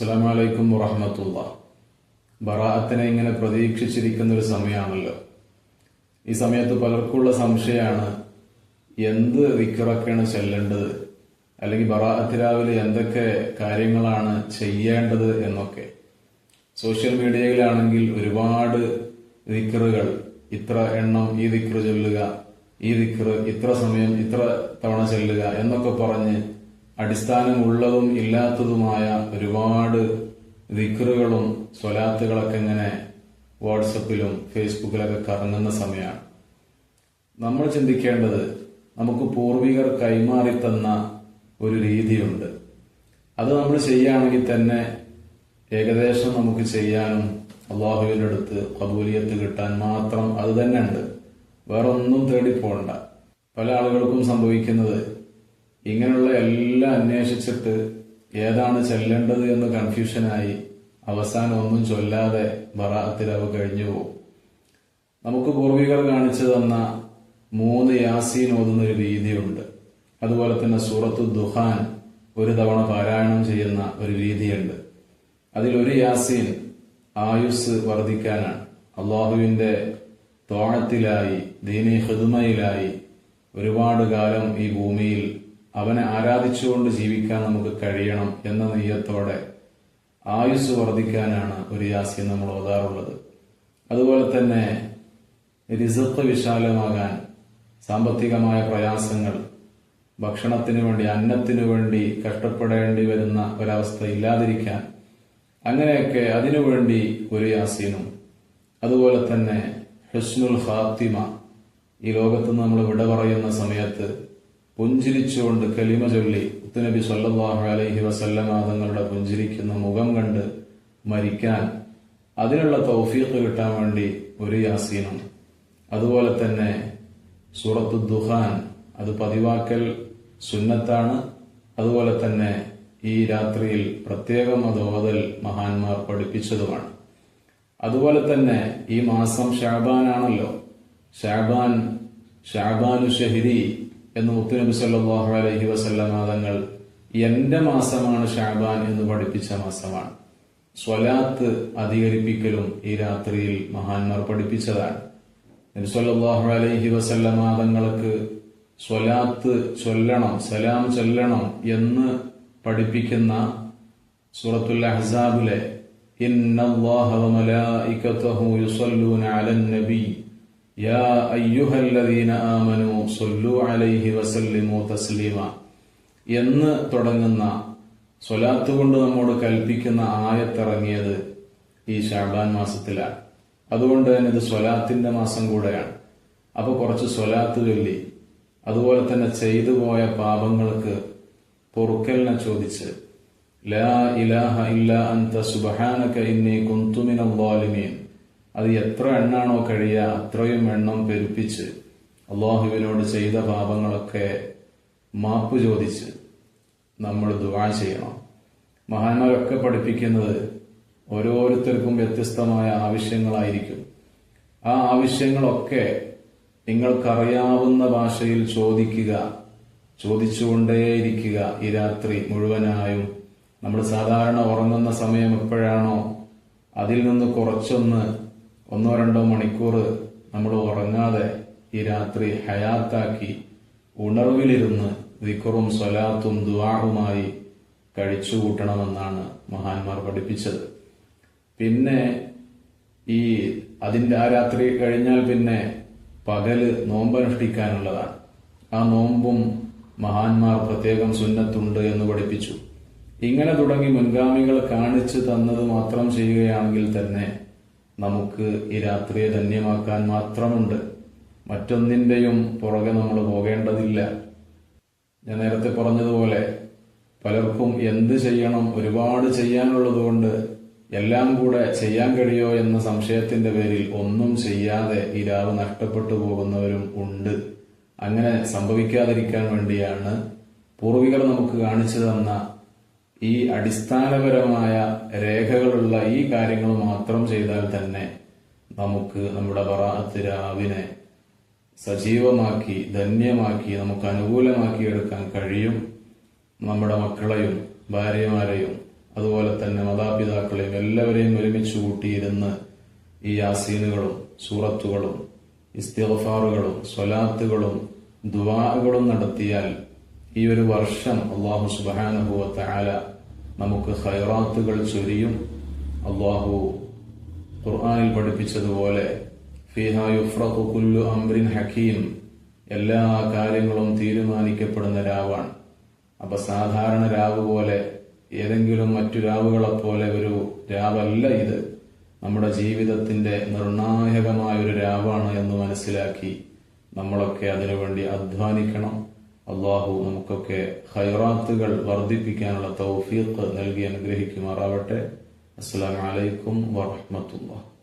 അസ്സാം വലൈക്കും വറഹമത്തുള്ള. ബറാഅത്തിനെ ഇങ്ങനെ പ്രതീക്ഷിച്ചിരിക്കുന്ന ഒരു സമയമാണല്ലോ ഈ സമയത്ത് പലർക്കുള്ള സംശയമാണ് എന്ത് വിക്കറൊക്കെയാണ് ചെല്ലേണ്ടത്? അല്ലെങ്കിൽ ബറാഅത്ത് രാവിലെ എന്തൊക്കെ കാര്യങ്ങളാണ് ചെയ്യേണ്ടത് എന്നൊക്കെ. സോഷ്യൽ മീഡിയയിലാണെങ്കിൽ ഒരുപാട് വിക്കറുകൾ ഇത്ര എണ്ണം ഈ വിക്കറ് ചൊല്ലുക ഈ വിക്കറ് ഇത്ര സമയം ഇത്ര തവണ ചെല്ലുക എന്നൊക്കെ പറഞ്ഞ് അടിസ്ഥാനമുള്ളതും ഇല്ലാത്തതുമായ ഒരുപാട് വിക്രുകളും സ്വലാത്തുകളൊക്കെ ഇങ്ങനെ വാട്സപ്പിലും ഫേസ്ബുക്കിലൊക്കെ കറങ്ങുന്ന സമയമാണ്. നമ്മൾ ചിന്തിക്കേണ്ടത് നമുക്ക് പൂർവികർ കൈമാറി തന്ന ഒരു രീതിയുണ്ട്. അത് നമ്മൾ ചെയ്യുകയാണെങ്കിൽ തന്നെ ഏകദേശം നമുക്ക് ചെയ്യാനും അള്ളാഹുവിന്റെ അടുത്ത് കബൂലിയത്ത് കിട്ടാൻ മാത്രം അത് തന്നെ ഉണ്ട്. തേടി പോകണ്ട പല ആളുകൾക്കും സംഭവിക്കുന്നത് ഇങ്ങനെയുള്ള എല്ലാം അന്വേഷിച്ചിട്ട് ഏതാണ് ചെല്ലേണ്ടത് എന്ന് കൺഫ്യൂഷനായി അവസാനം ഒന്നും ചൊല്ലാതെ ബറാത്തിലവ് കഴിഞ്ഞു പോകും നമുക്ക് പൂർവികർ കാണിച്ചു തന്ന മൂന്ന് യാസീൻ ഓതുന്ന ഒരു രീതിയുണ്ട്. അതുപോലെ തന്നെ സൂറത്തു ദുഹാൻ ഒരു തവണ പാരായണം ചെയ്യുന്ന ഒരു രീതിയുണ്ട്. അതിലൊരു യാസീൻ ആയുസ് വർദ്ധിക്കാനാണ്. അള്ളാഹുവിന്റെ തോണത്തിലായി ദീനി ഹിദ്മയിലായി ഒരുപാട് കാലം ഈ ഭൂമിയിൽ അവനെ ആരാധിച്ചുകൊണ്ട് ജീവിക്കാൻ നമുക്ക് കഴിയണം എന്ന നെയ്യത്തോടെ ആയുസ് വർദ്ധിക്കാനാണ് ഒരു യാസീൻ നമ്മൾ ഓതാറുള്ളത്. അതുപോലെ തന്നെ റിസത്ത് വിശാലമാകാൻ സാമ്പത്തികമായ പ്രയാസങ്ങൾ ഭക്ഷണത്തിന് വേണ്ടി അന്നത്തിനു വേണ്ടി കഷ്ടപ്പെടേണ്ടി വരുന്ന ഒരവസ്ഥ ഇല്ലാതിരിക്കാൻ അങ്ങനെയൊക്കെ അതിനുവേണ്ടി ഒരു യാസീനും. അതുപോലെ തന്നെ ഹുസ്നുൽ ഹാത്തിമ ഈ ലോകത്ത് നമ്മൾ വിട പറയുന്ന സമയത്ത് പുഞ്ചിരിച്ചുകൊണ്ട് കലിമ ചൊല്ലി ഉത്തുനബി സല്ലാഹു അലൈഹി വസല്ലമ തങ്ങളുടെ പുഞ്ചിരിക്കുന്ന മുഖം കണ്ട് മരിക്കാൻ അതിനുള്ള തൗഫീഖ് കിട്ടാൻ വേണ്ടി ഒരു യാസീനം. അതുപോലെ തന്നെ സൂറത്തു ദുഹാൻ അത് പതിവാക്കൽ സുന്നത്താണ്. അതുപോലെ തന്നെ ഈ രാത്രിയിൽ പ്രത്യേകം അത് ഓതൽ മഹാന്മാർ പഠിപ്പിച്ചതുമാണ്. അതുപോലെ തന്നെ ഈ മാസം ഷാബാനാണല്ലോ. ഷാബാൻ ഷാബാനു ഷഹിരി എന്ന് മുത്തുനബി സല്ലാഹു അലഹി വസല്ലമ തങ്ങൾ എന്റെ മാസമാണ് ഷാബാൻ എന്ന് പഠിപ്പിച്ച മാസമാണ്. സ്വലാത്ത് അധികരിപ്പിക്കലും ഈ രാത്രിയിൽ മഹാന്മാർ പഠിപ്പിച്ചതാണ്. നബി സല്ലല്ലാഹു അലൈഹി വസല്ലമ തങ്ങൾക്ക് സ്വലാത്ത് ചൊല്ലണം സലാം ചൊല്ലണം എന്ന് പഠിപ്പിക്കുന്ന സൂറത്തുൽ അഹ്സാബിലെ ഇന്നല്ലാഹു വമലായികതഹു യുസല്ലൂന അലൻ നബി യാ الذين آمنوا صلوا عليه وسلموا تسليما എന്ന് തുടങ്ങുന്ന സ്വലാത്ത് കൊണ്ട് നമ്മോട് കൽപ്പിക്കുന്ന ആയത്തിറങ്ങിയത് ഈ ഷാബാൻ മാസത്തിലാണ് അതുകൊണ്ട് തന്നെ ഇത് സ്വലാത്തിന്റെ മാസം കൂടെയാണ്. അപ്പോൾ കുറച്ച് സ്വലാത്ത് ചൊല്ലി. അതുപോലെ തന്നെ ചെയ്തു പോയ പാപങ്ങൾക്ക് പൊറുക്കലിനെ ചോദിച്ച് ലാ ഇലാഹ ഇല്ല അന്ത സുബഹാനക ഇന്നി കുന്തുമിനം ളാലിമീൻ. അത് എത്ര എണ്ണാണോ കഴിയുക അത്രയും എണ്ണം പെരുപ്പിച്ച് അള്ളാഹുവിനോട് ചെയ്ത പാപങ്ങളൊക്കെ മാപ്പ് ചോദിച്ച് നമ്മൾ ദുവാ ചെയ്യണം. മഹാന്മാരൊക്കെ പഠിപ്പിക്കുന്നത് ഓരോരുത്തർക്കും വ്യത്യസ്തമായ ആവശ്യങ്ങളായിരിക്കും. ആ ആവശ്യങ്ങളൊക്കെ നിങ്ങൾക്കറിയാവുന്ന ഭാഷയിൽ ചോദിക്കുക ചോദിച്ചുകൊണ്ടേയിരിക്കുക ഈ രാത്രി മുഴുവനായും. നമ്മൾ സാധാരണ ഉറങ്ങുന്ന സമയം എപ്പോഴാണോ അതിൽ നിന്ന് കുറച്ചൊന്ന് ഒന്നോ രണ്ടോ മണിക്കൂർ നമ്മൾ ഉറങ്ങാതെ ഈ രാത്രി ഹയാത്താക്കി ഉണർവിലിരുന്ന് വിക്കുറും സ്വലാത്തും ദുവാഹുമായി കഴിച്ചുകൂട്ടണമെന്നാണ് മഹാന്മാർ പഠിപ്പിച്ചത്. പിന്നെ ഈ അതിന്റെ ആ രാത്രി കഴിഞ്ഞാൽ പിന്നെ പകൽ നോമ്പനുഷ്ഠിക്കാനുള്ളതാണ്. ആ നോമ്പും മഹാന്മാർ പ്രത്യേകം സുന്നത്തുണ്ട് എന്ന് പഠിപ്പിച്ചു. ഇങ്ങനെ തുടങ്ങി മുൻഗാമികൾ കാണിച്ചു തന്നത് മാത്രം ചെയ്യുകയാണെങ്കിൽ തന്നെ നമുക്ക് ഈ രാത്രിയെ ധന്യമാക്കാൻ മാത്രമുണ്ട്. മറ്റൊന്നിന്റെയും പുറകെ നമ്മൾ പോകേണ്ടതില്ല. ഞാൻ നേരത്തെ പറഞ്ഞതുപോലെ പലർക്കും എന്ത് ചെയ്യണം ഒരുപാട് ചെയ്യാനുള്ളതുകൊണ്ട് എല്ലാം കൂടെ ചെയ്യാൻ കഴിയോ എന്ന സംശയത്തിന്റെ പേരിൽ ഒന്നും ചെയ്യാതെ ഈ രാവ് നഷ്ടപ്പെട്ടു പോകുന്നവരും ഉണ്ട്. അങ്ങനെ സംഭവിക്കാതിരിക്കാൻ വേണ്ടിയാണ് പൂർവികർ നമുക്ക് കാണിച്ചു തന്ന ഈ അടിസ്ഥാനപരമായ രേഖകളുള്ള ഈ കാര്യങ്ങൾ മാത്രം ചെയ്താൽ തന്നെ നമുക്ക് നമ്മുടെ ബറാഅത്ത് സജീവമാക്കി ധന്യമാക്കി നമുക്ക് അനുകൂലമാക്കി എടുക്കാൻ കഴിയും. നമ്മുടെ മക്കളെയും ഭാര്യമാരെയും അതുപോലെ തന്നെ മാതാപിതാക്കളെയും എല്ലാവരെയും ഒരുമിച്ച് കൂട്ടിയിരുന്ന് ഈ യാസീനുകളും സൂറത്തുകളും ഇസ്തിഫാറുകളും സ്വലാത്തുകളും ദുവാകളും നടത്തിയാൽ ഈ ഒരു വർഷം അള്ളാഹു സുബാനുഭവത്തായ നമുക്ക് ഹൈറാത്തുകൾ ചൊരിയും. അള്ളാഹു ഖുർആാനിൽ പഠിപ്പിച്ചതുപോലെ യുഫ്രഖു കുല്ലു ഹക്കീം എല്ലാ കാര്യങ്ങളും തീരുമാനിക്കപ്പെടുന്ന രാവാണ്. അപ്പൊ സാധാരണ രാവ് പോലെ ഏതെങ്കിലും മറ്റു രാവുകളെ പോലെ ഒരു രാവല്ല ഇത്. നമ്മുടെ ജീവിതത്തിന്റെ നിർണായകമായ ഒരു രാവാണ് എന്ന് മനസ്സിലാക്കി നമ്മളൊക്കെ അതിനുവേണ്ടി അധ്വാനിക്കണം. അള്ളാഹു നമുക്കൊക്കെ ഹൈറാത്തുകൾ വർദ്ധിപ്പിക്കാനുള്ള തൗഫീഖ് നൽകി അനുഗ്രഹിക്കുമാറാവട്ടെ. അസ്സലാമു അലൈക്കും വറഹ്മത്തുള്ളാഹി.